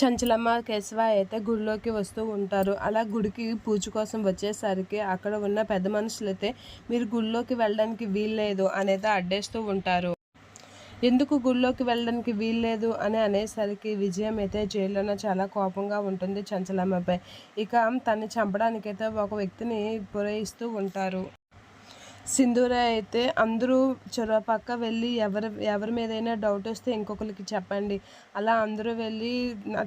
చంచలమ్మ కేశవ అయితే గుడిలోకి వస్తూ ఉంటారు. అలా గుడికి పూజ కోసం వచ్చేసరికి అక్కడ ఉన్న పెద్ద మనుషులు అయితే మీరు గుడిలోకి వెళ్ళడానికి వీల్లేదు అనేది అడ్డేస్తూ ఉంటారు. ఎందుకు గుడిలోకి వెళ్ళడానికి వీల్లేదు అని అనేసరికి విజయం అయితే జైల్లోనే చాలా కోపంగా ఉంటుంది చంచలమ్మపై. ఇక తన్ని చంపడానికైతే ఒక వ్యక్తిని పురయిస్తూ ఉంటారు. సింధూర అయితే అందరూ చొరవ పక్క వెళ్ళి ఎవరి ఎవరి మీదైనా డౌట్ వస్తే ఇంకొకరికి చెప్పండి. అలా అందరూ వెళ్ళి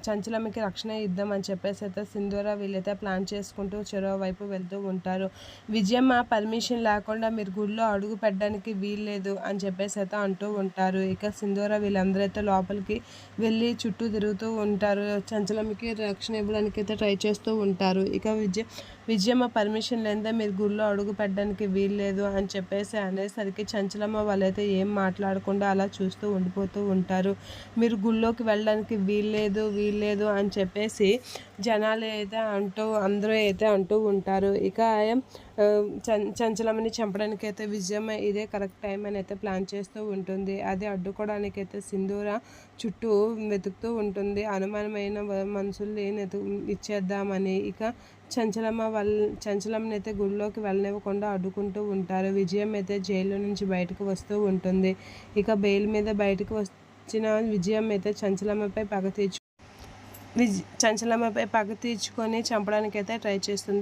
చంచలమ్మకి రక్షణ ఇద్దామని చెప్పేసి అయితే సింధూర వీళ్ళైతే ప్లాన్ చేసుకుంటూ చొరవ వైపు వెళ్తూ ఉంటారు. విజయమ్మ పర్మిషన్ లేకుండా మీరు గుడిలో అడుగు పెట్టడానికి వీల్లేదు అని చెప్పేసి అయితే అంటూ ఉంటారు. ఇక సింధూర వీళ్ళందరూ అయితే లోపలికి వెళ్ళి చుట్టూ తిరుగుతూ ఉంటారు. చంచలమ్మకి రక్షణ ఇవ్వడానికి అయితే ట్రై చేస్తూ ఉంటారు. ఇక విజయ విజయమ్మ పర్మిషన్ లేదా మీరు గుడిలో అడుగు పెట్టడానికి వీల్లేదు అని చెప్పేసి అనేసరికి చంచలమ్మ వాళ్ళైతే ఏం మాట్లాడకుండా అలా చూస్తూ ఉండిపోతూ ఉంటారు. మీరు గుళ్ళోకి వెళ్ళడానికి వీల్లేదు వీల్లేదు అని చెప్పేసి జనాలు అయితే అంటూ అందరూ అయితే అంటూ ఉంటారు. ఇక చంచలమ్మని చంపడానికి అయితే విజయమ్మ ఇదే కరెక్ట్ టైం అని అయితే ప్లాన్ చేస్తూ ఉంటుంది. అది అడ్డుకోవడానికి అయితే సింధూర చుట్టూ వెతుకుతూ ఉంటుంది. అనుమానమైన మనుషుల్ని ఇచ్చేద్దామని ఇక చంచలమ్మ వాళ్ళ చంచలమ్మని అయితే గుడిలోకి వెళ్ళనివ్వకుండా అడ్డుకుంటూ ఉంటారు. విజయం అయితే జైలు నుంచి బయటకు వస్తూ ఉంటుంది. ఇక బెయిల్ మీద బయటకు వచ్చిన విజయం అయితే చంచలమ్మపై పగ తీర్చు విజ్ చంచలమ్మపై పగ తీర్చుకొని చంపడానికైతే ట్రై చేస్తుంది.